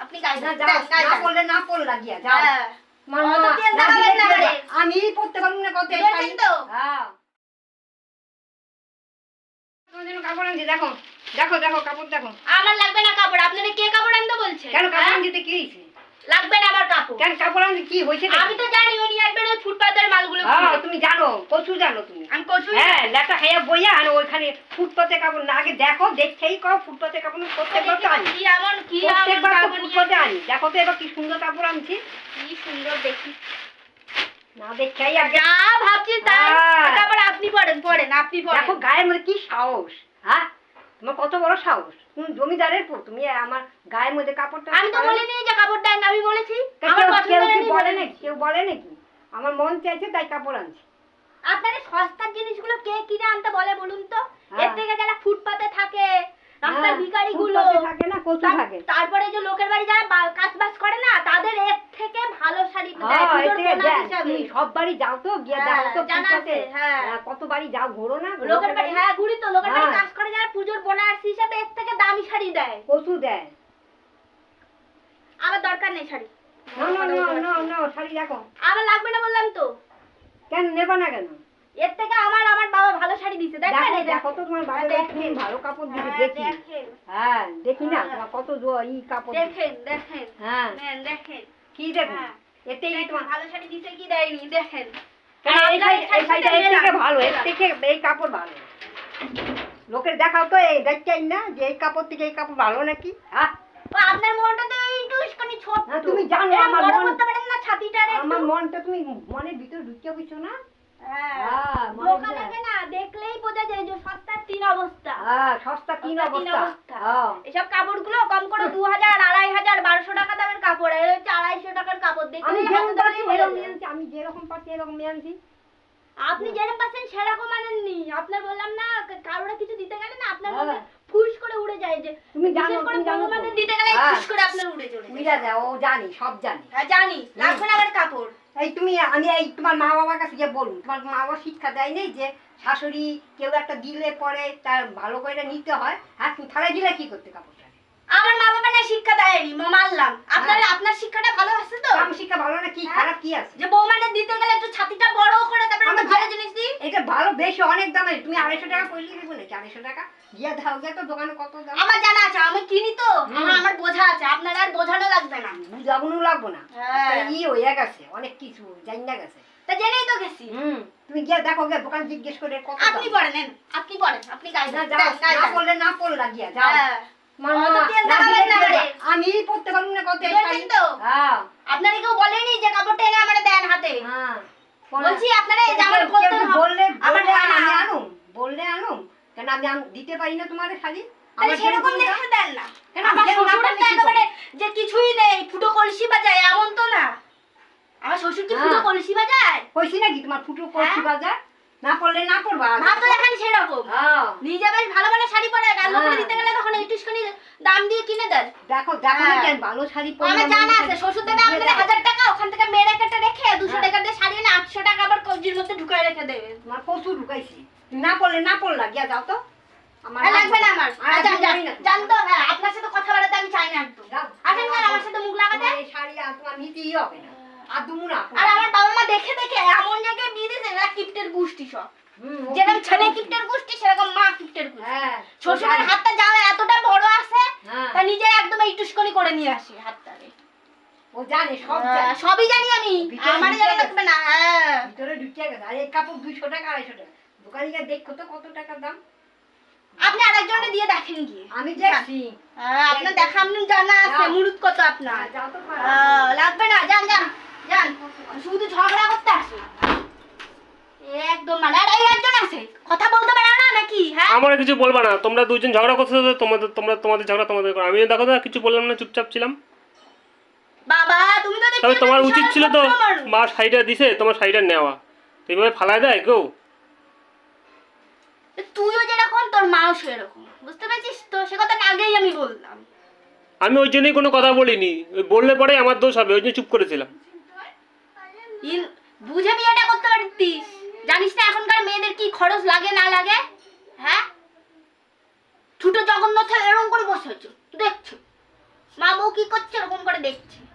আপনি। পড়লে না যাও। হ্যাঁ। আমি পড়তে পারব না কত? হ্যাঁ। কাপড় আনছি দেখো। দেখো দেখো কাপড় দেখো। আমার লাগবে না কাপড় আপনারা কে কাপড় আনতে বলছে কেন কাপড় আনতে কি হয়েছে লাগবে না আমার কাপড় কেন কাপড় আনতে কি হয়েছে আমি তো জানি উনি আসবেন ওই ফুটপাতের মালগুলো হ্যাঁ তুমি জানো প্রচুর জানো তুমি। আমি কচু হ্যাঁ লেটা খাইয়া বইয়া আর ওইখানে ফুটপাতে কাপড় না আগে দেখো দেখেই কও ফুটপাতে কাপড় প্রত্যেকবার তো আনি। কি এমন কি প্রত্যেকবার তো ফুটপাতে আনি। দেখো তো এবার কি সুন্দর কাপড় আনছি। কি সুন্দর দেখি। না দেখেই আগে। যা ভাবছি তাই হ্যাঁ। তারপর আপনি পড়েন পড়েন আপনি পড়েন দেখো গায়ের মধ্যে কি সাহস হ্যাঁ? তোমার কত বড় সাহস? তুমি জমিদারের পো তুমি আমার গায়ের মধ্যে কাপড়টা আমি তো বলে বলিনি যে কাপড় দেন আমি বলেছি। আমার কেউ- পছন্দ কি হয়নি বলে নাকি? কেউ বলে নাকি? আমার মন চাইছে তাই কাপড় আনছি। আপনার সস্তার জিনিসগুলো কে কিনে আনতে বলে বলুন তো? হ্যাঁ। এর থেকে যারা ফুটপাতে থাকে রাস্তার হ্যাঁ, ভিখারি গুলো থাকে না কচু থাকে। তারপরে যে লোকের বাড়ি যারা কাজ বাজ করে না তাদের এর থেকে ভালো শাড়ি হ্যাঁ, সব বাড়ি যাও তো গিয়ে হ্যাঁ, তো হ্যাঁ। হ্যাঁ, কত বাড়ি যাও ঘোরো না লোকের বাড়ি হ্যাঁ ঘুরি তো লোকের বাড়ি। কাজ করে যারা পুজোর বোনাস হিসাবে এর থেকে দামি শাড়ি দেয়। কচু দেয়। আমার দরকার নেই শাড়ি। না না না না শাড়ি দেখো আমার লাগবে না বললাম তো। কেন নেবা না কেন? এর থেকে আমার আমার বাবা ভালো শাড়ি দিছে দেখবেন দেখো তো তোমার বাবা দেখি দেখেন। ভালো কাপড় হ্যাঁ, দেখি। দেখেন। দেখি না। কত ই কাপড় দেখেন দেখেন। হ্যাঁ দেখেন। কি হ্যাঁ। এতেই তোমার ভালো শাড়ি দিছে কি দেয়নি? দেখেন। কেন এই আপনার শাড়ি- এই শাড়িটা এর মেলা, থেকে ভালো এর থেকে এই কাপড় ভালো। লোকের দেখাও তো এই দেখছেন না যে এই কাপড় থেকে এই কাপড় ভালো নাকি? হ্যাঁ আপনার মনটা তো একটুখানি ছোট তুমি জানো আমার মন- করতে পারেন না ছাতিটারে আমার মনটা তুমি মনের ভিতর ঢুকিয়ে বুঝছ না? হ্যাঁ, না দেখলেই বোঝা যায় যে তিন অবস্থা। হ্যাঁ সস্তা অবস্থা। হ্যাঁ। এসব কাপড়গুলো কম করে দু হাজার আড়াই হাজার বারোশো টাকা দামের কাপড়। আর হচ্ছে আড়াইশো টাকার কাপড়। আমি যেরকম পাচ্ছি। আনছি। আমি যেরকম পাচ্ছি এরকম আনছি। আপনি যেরকম পাচ্ছেন সেরকম আনেননি। আপনার বললাম না কারোর কিছু দিতে গেলে না আপনার হ্যাঁ। ফুস করে উড়ে যায় যে তুমি জানো তুমি জানো। দিতে গেলে খুশ করে আপনার উড়ে চলে মিলা যায় ও জানি সব জানি। হ্যাঁ জানি। লাগবে না আবার কাপড়। এই তুমি আমি এই তোমার মা বাবার কাছে গিয়ে বলুন তোমার মা বাবা শিক্ষা দেয় নেই যে শাশুড়ি কেউ একটা দিলে পরে তার ভালো করে নিতে হয়। হ্যাঁ তুমি থালায় দিলে কি করতে কাপড়টা? আমার মা বাবা না শিক্ষা দেয়নি মা মানলাম আপনার হ্যাঁ। আপনার শিক্ষাটা ভালো আছে তো? কাম শিক্ষা ভালো না কি হ্যাঁ। খারাপ কি আছে? যে বৌমাদের দিতে গেলে একটু ছাতিটা বড় করে তারপরে আমার আমরা ভালো জিনিস দিই? এটা ভালো বেশি অনেক দামে তুমি আড়াইশো টাকা পড়লে দেবো নাকি? আড়াইশো টাকা? গিয়ে দাও গিয়ে তো দোকানে কত দাম? আমার জানা আছে আমি কিনি তো। আমার আমার বোঝা আছে আপনার আর বোঝানো লাগবে না। বুঝাবো লাগবো না। হ্যাঁ। ই হয়ে গেছে অনেক কিছু জানি না গেছে। তা জেনেই তো গেছি। হুম তুমি গিয়ে দেখো গিয়ে দোকান জিজ্ঞেস করে কত। আপনি পড়েন আপনি পড়েন আপনি গায়ে না। পড়লে না পড়লা গিয়া যাও। আমি পড়তে পারব না কত আপনারা কেউ বলেনি যে কাপড়টা এনে আমার দেন হাতে? বলছি আপনারা এই যে আমার কেউ- করতে বললে আমার আমি আনুম। বললে আনুম। কেন আমি দিতে পারি না তোমার শাড়ি সেরকম দেখে দেন না। কেন আমার যেরকম না শ্বশুরের পারলে তো কি একেবারে করব? যে কিছুই নেই ফুটো কলসি বাজায় এমন তো না। আমার শ্বশুর কি ফুটো হ্যাঁ। কলসি বাজায়? কইছি নাকি তোমার ফুটো করছি হ্যাঁ? না পড়লে না পড়বা। ভাব তো দেখেন সেরকম। হ্যাঁ। নিজে বেশ ভালো ভালো শাড়ি পরে গাল করে হ্যাঁ। দিতে গেলে তখন একটুখানি দাম দিয়ে কিনে দেন দেখো দেখো হ্যাঁ। না কেন ভালো শাড়ি পরলে আমার জানা আছে শ্বশুর দেবে আপনাদের হাজার টাকা ওখান থেকে মেরে কেটে রেখে দুশো হ্যাঁ। টাকা দিয়ে শাড়ি এনে আটশো টাকা আবার কবজির মধ্যে ঢুকায় রেখে দেবে। তোমার প্রচুর ঢুকাইছি। না পড়লে না পড়লা গিয়া যাও তো। আমার হ্যাঁ, লাগবে না আমার। আর আর আমি যান, জানি না। তো হ্যাঁ আপনার সাথে কথা বলাতে আমি চাই না একদম। আসেন আমার সাথে মুখ লাগাতে। এই শাড়ি আর তোমার নিতেই হবে না। না আর আমার বাবা মা দেখে দেখে এমন জায়গায় বিয়ে দিয়েছে এরা কিপ্টের গোষ্ঠী সব। যেরকম কি ছেলে কিপ্টের গোষ্ঠী সেরকম মা কিপ্টের গোষ্ঠী। হ্যাঁ শ্বশুরের হাতটা যা এতটা বড় আছে হ্যাঁ। তা নিজে একদম এই টুসকনি করে নিয়ে আসি হাতটারে ও জানে সব হ্যাঁ, জানে। সবই জানি আমি। ভিতরে আমার জানা গেছে। না হ্যাঁ। ভিতরে ঢুকিয়ে গেছে। আর এই কাপড় দুইশো টাকা আড়াইশো টাকা। দোকানে গিয়ে দেখো তো কত টাকা দাম? আপনি আরেকজনে দিয়ে দেখেন গিয়ে। আমি দেখছি। হ্যাঁ, আপনার দেখা আপনি জানা আছে। মুরুদ কত আপনার। হ্যাঁ। আহ, লাগবে না যান যান। শুধু ঝগড়া করতে আসে। একদম মানে এই একজন আছে কথা বলতে পারে না নাকি হ্যাঁ? আমার কিছু বলবা না তোমরা দুজন ঝগড়া করছ তো তোমাদের তোমরা তোমাদের ঝগড়া তোমাদের করো। আমি দেখো তো কিছু বললাম না চুপচাপ ছিলাম। বাবা তুমি তো তবে তোমার উচিত ছিল তো মা শাড়িটা দিছে তোমার শাড়িটা নেওয়া। এইভাবে ফালায় দেয় কেউ? তুইও যেরকম তোর মাও সেরকম। বুঝতে পেরেছিস তো? সে কথা আগেই আমি বললাম। আমি ওই জন্যই কোনো কথা বলিনি। বললে পরে আমার দোষ হবে ওই জন্য চুপ করেছিলাম। ইন- বুঝে বিয়েটা করতে পারতিস। জানিস না এখনকার মেয়েদের কি খরচ লাগে না লাগে? হ্যাঁ? ছোট জগন্নাথ এরকম করে বসে আছো। দেখছ? মা বউ কি করছে ওরকম করে দেখছে।